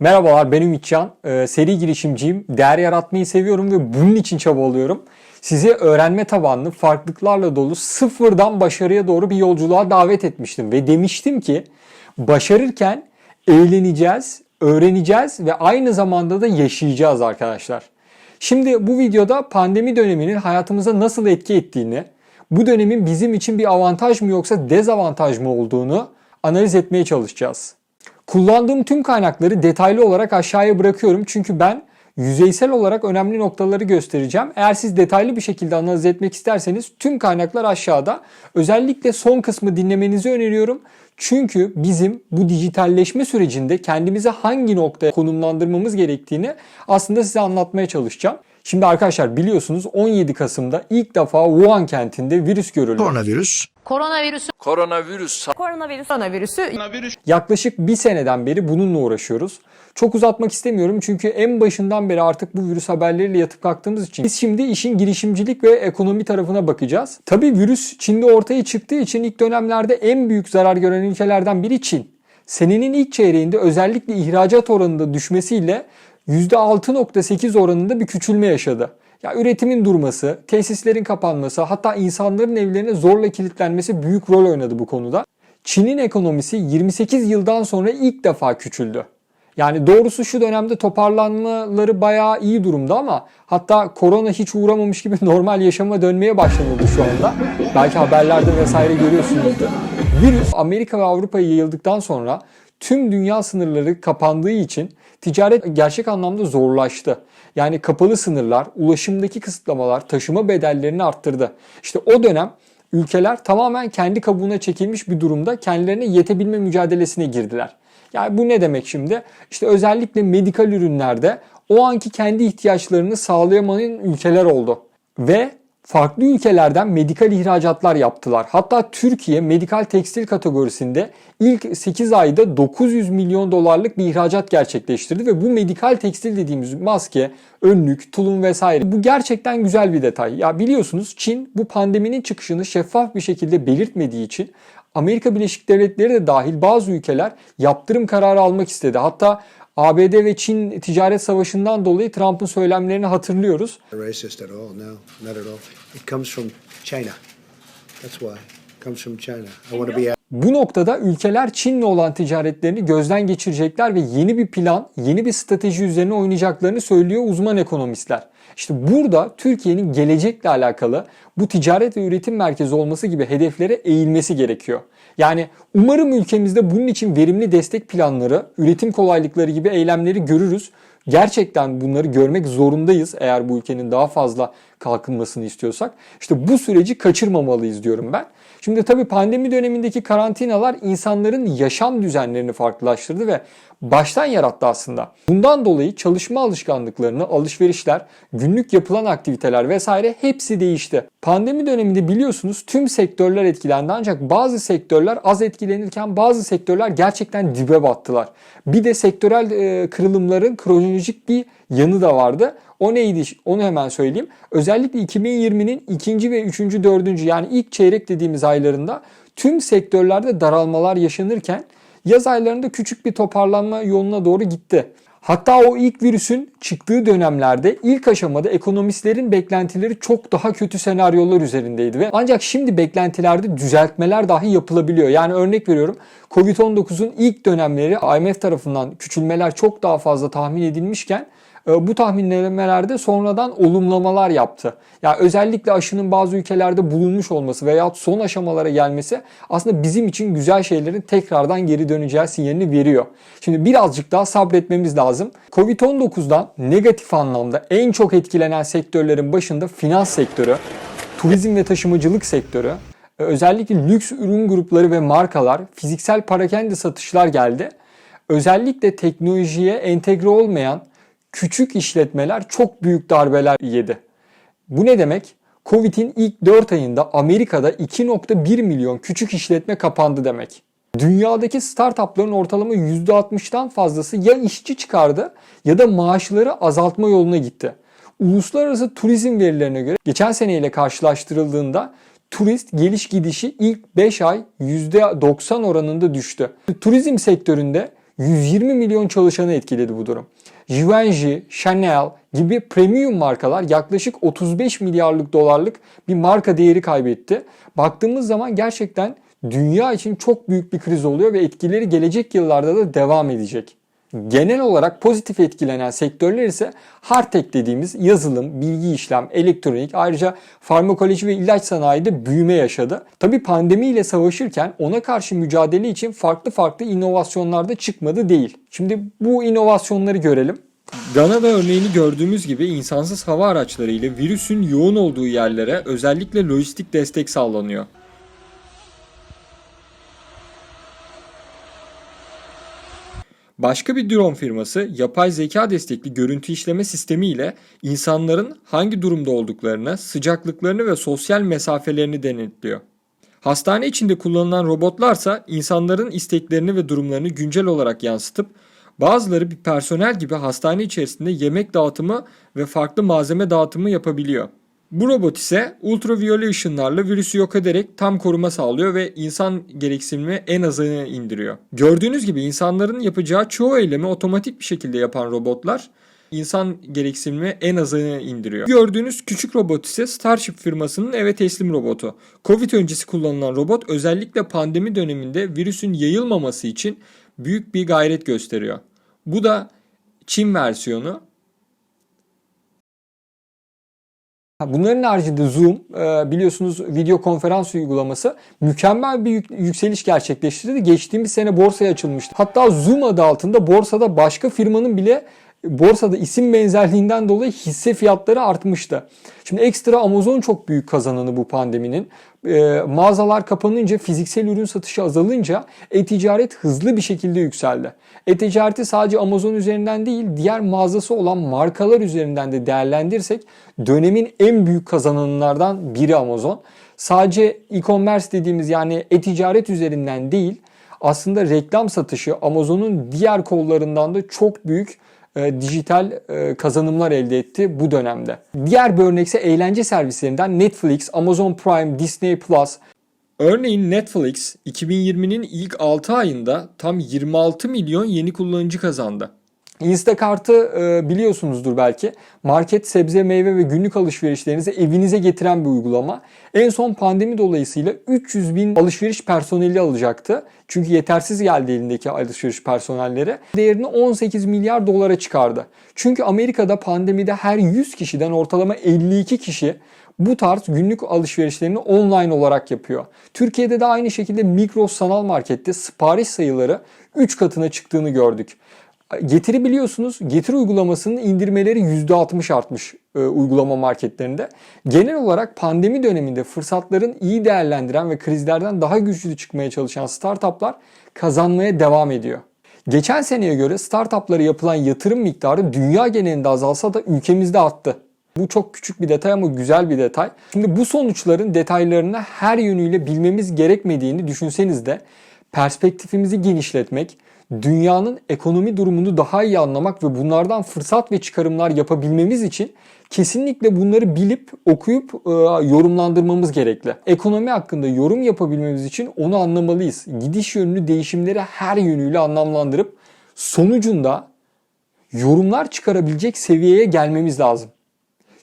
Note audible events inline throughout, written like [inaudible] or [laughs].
Merhabalar ben Ümitcan. Ee, seri girişimciyim. Değer yaratmayı seviyorum ve bunun için çabalıyorum. Sizi öğrenme tabanlı, farklılıklarla dolu, sıfırdan başarıya doğru bir yolculuğa davet etmiştim. Ve demiştim ki başarırken eğleneceğiz, öğreneceğiz ve aynı zamanda da yaşayacağız arkadaşlar. Şimdi bu videoda pandemi döneminin hayatımıza nasıl etki ettiğini, bu dönemin bizim için bir avantaj mı yoksa dezavantaj mı olduğunu analiz etmeye çalışacağız. Kullandığım tüm kaynakları detaylı olarak aşağıya bırakıyorum çünkü ben yüzeysel olarak önemli noktaları göstereceğim. Eğer siz detaylı bir şekilde analiz etmek isterseniz tüm kaynaklar aşağıda. Özellikle son kısmı dinlemenizi öneriyorum. Çünkü bizim bu dijitalleşme sürecinde kendimizi hangi noktaya konumlandırmamız gerektiğini aslında size anlatmaya çalışacağım. Şimdi arkadaşlar biliyorsunuz 17 Kasım'da ilk defa Wuhan kentinde virüs görüldü. Koronavirüs Koronavirüsü Koronavirüs koronavirüs koronavirüsü Yaklaşık bir seneden beri bununla uğraşıyoruz. Çok uzatmak istemiyorum çünkü en başından beri artık bu virüs haberleriyle yatıp kalktığımız için biz şimdi işin girişimcilik ve ekonomi tarafına bakacağız. Tabii virüs Çin'de ortaya çıktığı için ilk dönemlerde en büyük zarar gören ülkelerden biri Çin. Senenin ilk çeyreğinde özellikle ihracat oranında düşmesiyle %6.8 oranında bir küçülme yaşadı. Ya üretimin durması, tesislerin kapanması, hatta insanların evlerine zorla kilitlenmesi büyük rol oynadı bu konuda. Çin'in ekonomisi 28 yıldan sonra ilk defa küçüldü. Yani doğrusu şu dönemde toparlanmaları bayağı iyi durumda ama hatta korona hiç uğramamış gibi [laughs] normal yaşama dönmeye başlanıldı şu anda. Belki haberlerde vesaire görüyorsunuzdur. Virüs Amerika ve Avrupa'ya yayıldıktan sonra tüm dünya sınırları kapandığı için ticaret gerçek anlamda zorlaştı. Yani kapalı sınırlar, ulaşımdaki kısıtlamalar taşıma bedellerini arttırdı. İşte o dönem ülkeler tamamen kendi kabuğuna çekilmiş bir durumda kendilerine yetebilme mücadelesine girdiler. Yani bu ne demek şimdi? İşte özellikle medikal ürünlerde o anki kendi ihtiyaçlarını sağlayamayan ülkeler oldu. Ve farklı ülkelerden medikal ihracatlar yaptılar. Hatta Türkiye medikal tekstil kategorisinde ilk 8 ayda 900 milyon dolarlık bir ihracat gerçekleştirdi ve bu medikal tekstil dediğimiz maske, önlük, tulum vesaire bu gerçekten güzel bir detay. Ya biliyorsunuz Çin bu pandeminin çıkışını şeffaf bir şekilde belirtmediği için Amerika Birleşik Devletleri de dahil bazı ülkeler yaptırım kararı almak istedi. Hatta ABD ve Çin ticaret savaşından dolayı Trump'ın söylemlerini hatırlıyoruz. Bu noktada ülkeler Çin'le olan ticaretlerini gözden geçirecekler ve yeni bir plan, yeni bir strateji üzerine oynayacaklarını söylüyor uzman ekonomistler. İşte burada Türkiye'nin gelecekle alakalı bu ticaret ve üretim merkezi olması gibi hedeflere eğilmesi gerekiyor. Yani umarım ülkemizde bunun için verimli destek planları, üretim kolaylıkları gibi eylemleri görürüz. Gerçekten bunları görmek zorundayız eğer bu ülkenin daha fazla kalkınmasını istiyorsak. İşte bu süreci kaçırmamalıyız diyorum ben. Şimdi tabii pandemi dönemindeki karantinalar insanların yaşam düzenlerini farklılaştırdı ve baştan yarattı aslında. Bundan dolayı çalışma alışkanlıklarını, alışverişler, günlük yapılan aktiviteler vesaire hepsi değişti. Pandemi döneminde biliyorsunuz tüm sektörler etkilendi ancak bazı sektörler az etkilenirken bazı sektörler gerçekten dibe battılar. Bir de sektörel kırılımların kronolojik bir yanı da vardı. O neydi? Onu hemen söyleyeyim. Özellikle 2020'nin ikinci ve üçüncü, dördüncü yani ilk çeyrek dediğimiz aylarında tüm sektörlerde daralmalar yaşanırken yaz aylarında küçük bir toparlanma yoluna doğru gitti. Hatta o ilk virüsün çıktığı dönemlerde ilk aşamada ekonomistlerin beklentileri çok daha kötü senaryolar üzerindeydi ve ancak şimdi beklentilerde düzeltmeler dahi yapılabiliyor. Yani örnek veriyorum Covid-19'un ilk dönemleri IMF tarafından küçülmeler çok daha fazla tahmin edilmişken bu tahminlemelerde sonradan olumlamalar yaptı. Yani özellikle aşının bazı ülkelerde bulunmuş olması veya son aşamalara gelmesi aslında bizim için güzel şeylerin tekrardan geri döneceği sinyalini veriyor. Şimdi birazcık daha sabretmemiz lazım. Covid-19'dan negatif anlamda en çok etkilenen sektörlerin başında finans sektörü, turizm ve taşımacılık sektörü, e, özellikle lüks ürün grupları ve markalar, fiziksel parakende satışlar geldi. Özellikle teknolojiye entegre olmayan küçük işletmeler çok büyük darbeler yedi. Bu ne demek? Covid'in ilk 4 ayında Amerika'da 2.1 milyon küçük işletme kapandı demek. Dünyadaki startupların ortalama %60'tan fazlası ya işçi çıkardı ya da maaşları azaltma yoluna gitti. Uluslararası turizm verilerine göre geçen seneyle karşılaştırıldığında turist geliş gidişi ilk 5 ay %90 oranında düştü. Turizm sektöründe 120 milyon çalışanı etkiledi bu durum. Givenchy, Chanel gibi premium markalar yaklaşık 35 milyarlık dolarlık bir marka değeri kaybetti. Baktığımız zaman gerçekten dünya için çok büyük bir kriz oluyor ve etkileri gelecek yıllarda da devam edecek. Genel olarak pozitif etkilenen sektörler ise hardtech dediğimiz yazılım, bilgi işlem, elektronik ayrıca farmakoloji ve ilaç sanayide büyüme yaşadı. Tabi pandemiyle savaşırken ona karşı mücadele için farklı farklı inovasyonlar da çıkmadı değil. Şimdi bu inovasyonları görelim. Gana'da örneğini gördüğümüz gibi insansız hava araçları ile virüsün yoğun olduğu yerlere özellikle lojistik destek sağlanıyor. Başka bir drone firması yapay zeka destekli görüntü işleme sistemi ile insanların hangi durumda olduklarını, sıcaklıklarını ve sosyal mesafelerini denetliyor. Hastane içinde kullanılan robotlarsa insanların isteklerini ve durumlarını güncel olarak yansıtıp bazıları bir personel gibi hastane içerisinde yemek dağıtımı ve farklı malzeme dağıtımı yapabiliyor. Bu robot ultraviyole ışınlarla virüsü yok ederek tam koruma sağlıyor ve insan gereksinimi en azına indiriyor. Gördüğünüz gibi insanların yapacağı çoğu eylemi otomatik bir şekilde yapan robotlar insan gereksinimi en azına indiriyor. Gördüğünüz küçük robot ise Starship firmasının eve teslim robotu. Covid öncesi kullanılan robot özellikle pandemi döneminde virüsün yayılmaması için büyük bir gayret gösteriyor. Bu da Çin versiyonu. Bunların haricinde Zoom e, biliyorsunuz video konferans uygulaması mükemmel bir yükseliş gerçekleştirdi. Geçtiğimiz sene borsaya açılmıştı. Hatta Zoom adı altında borsada başka firmanın bile borsada isim benzerliğinden dolayı hisse fiyatları artmıştı. Şimdi ekstra Amazon çok büyük kazananı bu pandeminin. E, mağazalar kapanınca, fiziksel ürün satışı azalınca e-ticaret hızlı bir şekilde yükseldi. E-ticareti sadece Amazon üzerinden değil, diğer mağazası olan markalar üzerinden de değerlendirsek dönemin en büyük kazananlardan biri Amazon. Sadece e-commerce dediğimiz yani e-ticaret üzerinden değil, aslında reklam satışı Amazon'un diğer kollarından da çok büyük e, dijital e, kazanımlar elde etti bu dönemde. Diğer bir örnekse eğlence servislerinden Netflix, Amazon Prime, Disney Plus. Örneğin Netflix 2020'nin ilk 6 ayında tam 26 milyon yeni kullanıcı kazandı. Instacart'ı e, biliyorsunuzdur belki. Market, sebze, meyve ve günlük alışverişlerinizi evinize getiren bir uygulama. En son pandemi dolayısıyla 300 bin alışveriş personeli alacaktı. Çünkü yetersiz geldi elindeki alışveriş personelleri. Değerini 18 milyar dolara çıkardı. Çünkü Amerika'da pandemide her 100 kişiden ortalama 52 kişi bu tarz günlük alışverişlerini online olarak yapıyor. Türkiye'de de aynı şekilde Migros sanal markette sipariş sayıları 3 katına çıktığını gördük. Getiri biliyorsunuz Getiri uygulamasının indirmeleri %60 artmış e, uygulama marketlerinde. Genel olarak pandemi döneminde fırsatların iyi değerlendiren ve krizlerden daha güçlü çıkmaya çalışan startuplar kazanmaya devam ediyor. Geçen seneye göre startuplara yapılan yatırım miktarı dünya genelinde azalsa da ülkemizde arttı. Bu çok küçük bir detay ama güzel bir detay. Şimdi bu sonuçların detaylarını her yönüyle bilmemiz gerekmediğini düşünseniz de perspektifimizi genişletmek, dünyanın ekonomi durumunu daha iyi anlamak ve bunlardan fırsat ve çıkarımlar yapabilmemiz için kesinlikle bunları bilip okuyup e, yorumlandırmamız gerekli. Ekonomi hakkında yorum yapabilmemiz için onu anlamalıyız. Gidiş yönlü değişimleri her yönüyle anlamlandırıp sonucunda yorumlar çıkarabilecek seviyeye gelmemiz lazım.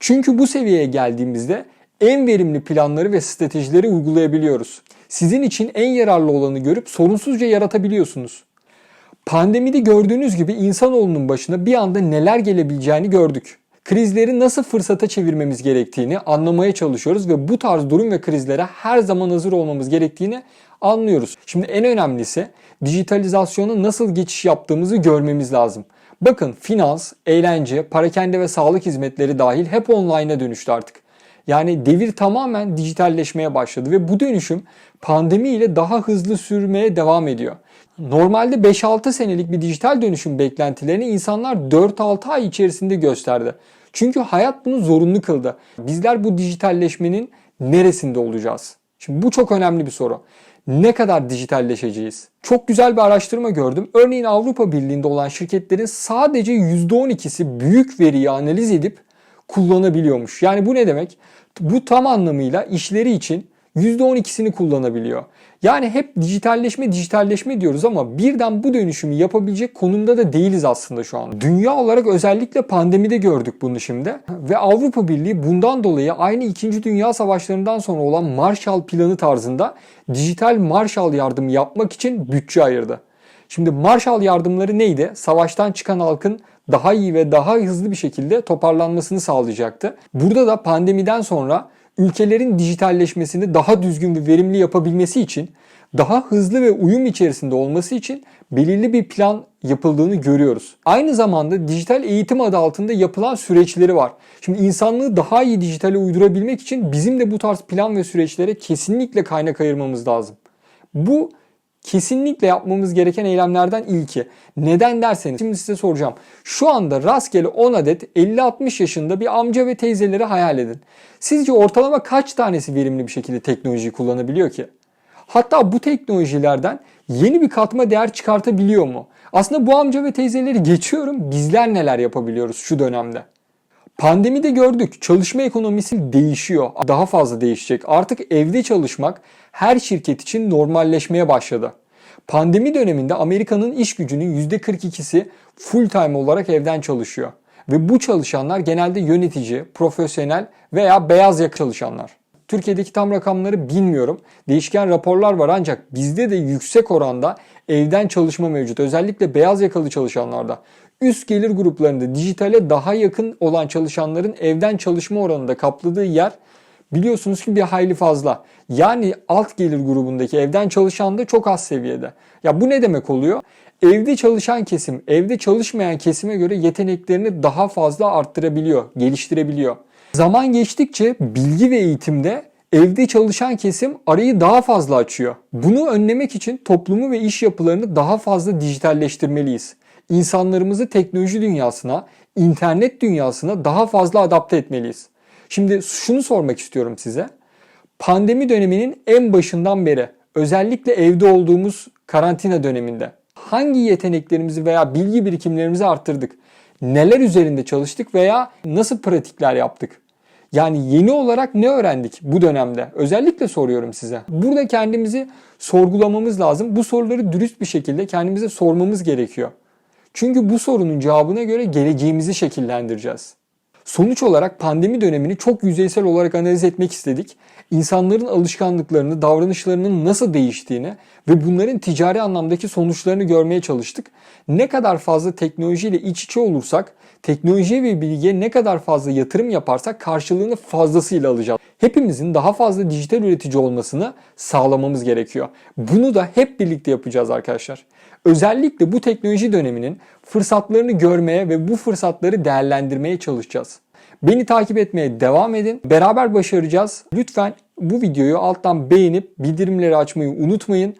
Çünkü bu seviyeye geldiğimizde en verimli planları ve stratejileri uygulayabiliyoruz. Sizin için en yararlı olanı görüp sorunsuzca yaratabiliyorsunuz. Pandemide gördüğünüz gibi insanoğlunun başına bir anda neler gelebileceğini gördük. Krizleri nasıl fırsata çevirmemiz gerektiğini anlamaya çalışıyoruz ve bu tarz durum ve krizlere her zaman hazır olmamız gerektiğini anlıyoruz. Şimdi en önemlisi dijitalizasyona nasıl geçiş yaptığımızı görmemiz lazım. Bakın finans, eğlence, parakende ve sağlık hizmetleri dahil hep online'a dönüştü artık. Yani devir tamamen dijitalleşmeye başladı ve bu dönüşüm pandemi ile daha hızlı sürmeye devam ediyor. Normalde 5-6 senelik bir dijital dönüşüm beklentilerini insanlar 4-6 ay içerisinde gösterdi. Çünkü hayat bunu zorunlu kıldı. Bizler bu dijitalleşmenin neresinde olacağız? Şimdi bu çok önemli bir soru. Ne kadar dijitalleşeceğiz? Çok güzel bir araştırma gördüm. Örneğin Avrupa Birliği'nde olan şirketlerin sadece %12'si büyük veriyi analiz edip kullanabiliyormuş. Yani bu ne demek? Bu tam anlamıyla işleri için %12'sini kullanabiliyor. Yani hep dijitalleşme dijitalleşme diyoruz ama birden bu dönüşümü yapabilecek konumda da değiliz aslında şu an. Dünya olarak özellikle pandemide gördük bunu şimdi. Ve Avrupa Birliği bundan dolayı aynı 2. Dünya Savaşlarından sonra olan Marshall Planı tarzında dijital Marshall yardımı yapmak için bütçe ayırdı. Şimdi Marshall yardımları neydi? Savaştan çıkan halkın daha iyi ve daha hızlı bir şekilde toparlanmasını sağlayacaktı. Burada da pandemiden sonra ülkelerin dijitalleşmesini daha düzgün ve verimli yapabilmesi için, daha hızlı ve uyum içerisinde olması için belirli bir plan yapıldığını görüyoruz. Aynı zamanda dijital eğitim adı altında yapılan süreçleri var. Şimdi insanlığı daha iyi dijitale uydurabilmek için bizim de bu tarz plan ve süreçlere kesinlikle kaynak ayırmamız lazım. Bu kesinlikle yapmamız gereken eylemlerden ilki. Neden derseniz şimdi size soracağım. Şu anda rastgele 10 adet 50-60 yaşında bir amca ve teyzeleri hayal edin. Sizce ortalama kaç tanesi verimli bir şekilde teknolojiyi kullanabiliyor ki? Hatta bu teknolojilerden yeni bir katma değer çıkartabiliyor mu? Aslında bu amca ve teyzeleri geçiyorum. Bizler neler yapabiliyoruz şu dönemde? Pandemide gördük. Çalışma ekonomisi değişiyor. Daha fazla değişecek. Artık evde çalışmak her şirket için normalleşmeye başladı. Pandemi döneminde Amerika'nın iş gücünün %42'si full time olarak evden çalışıyor. Ve bu çalışanlar genelde yönetici, profesyonel veya beyaz yaka çalışanlar. Türkiye'deki tam rakamları bilmiyorum. Değişken raporlar var ancak bizde de yüksek oranda evden çalışma mevcut. Özellikle beyaz yakalı çalışanlarda. Üst gelir gruplarında dijitale daha yakın olan çalışanların evden çalışma oranında kapladığı yer biliyorsunuz ki bir hayli fazla. Yani alt gelir grubundaki evden çalışan da çok az seviyede. Ya bu ne demek oluyor? Evde çalışan kesim, evde çalışmayan kesime göre yeteneklerini daha fazla arttırabiliyor, geliştirebiliyor. Zaman geçtikçe bilgi ve eğitimde evde çalışan kesim arayı daha fazla açıyor. Bunu önlemek için toplumu ve iş yapılarını daha fazla dijitalleştirmeliyiz. İnsanlarımızı teknoloji dünyasına, internet dünyasına daha fazla adapte etmeliyiz. Şimdi şunu sormak istiyorum size. Pandemi döneminin en başından beri özellikle evde olduğumuz karantina döneminde hangi yeteneklerimizi veya bilgi birikimlerimizi arttırdık? Neler üzerinde çalıştık veya nasıl pratikler yaptık? Yani yeni olarak ne öğrendik bu dönemde? Özellikle soruyorum size. Burada kendimizi sorgulamamız lazım. Bu soruları dürüst bir şekilde kendimize sormamız gerekiyor. Çünkü bu sorunun cevabına göre geleceğimizi şekillendireceğiz. Sonuç olarak pandemi dönemini çok yüzeysel olarak analiz etmek istedik. İnsanların alışkanlıklarını, davranışlarının nasıl değiştiğini ve bunların ticari anlamdaki sonuçlarını görmeye çalıştık. Ne kadar fazla teknolojiyle iç içe olursak, teknolojiye ve bilgiye ne kadar fazla yatırım yaparsak karşılığını fazlasıyla alacağız. Hepimizin daha fazla dijital üretici olmasını sağlamamız gerekiyor. Bunu da hep birlikte yapacağız arkadaşlar. Özellikle bu teknoloji döneminin fırsatlarını görmeye ve bu fırsatları değerlendirmeye çalışacağız. Beni takip etmeye devam edin. Beraber başaracağız. Lütfen bu videoyu alttan beğenip bildirimleri açmayı unutmayın.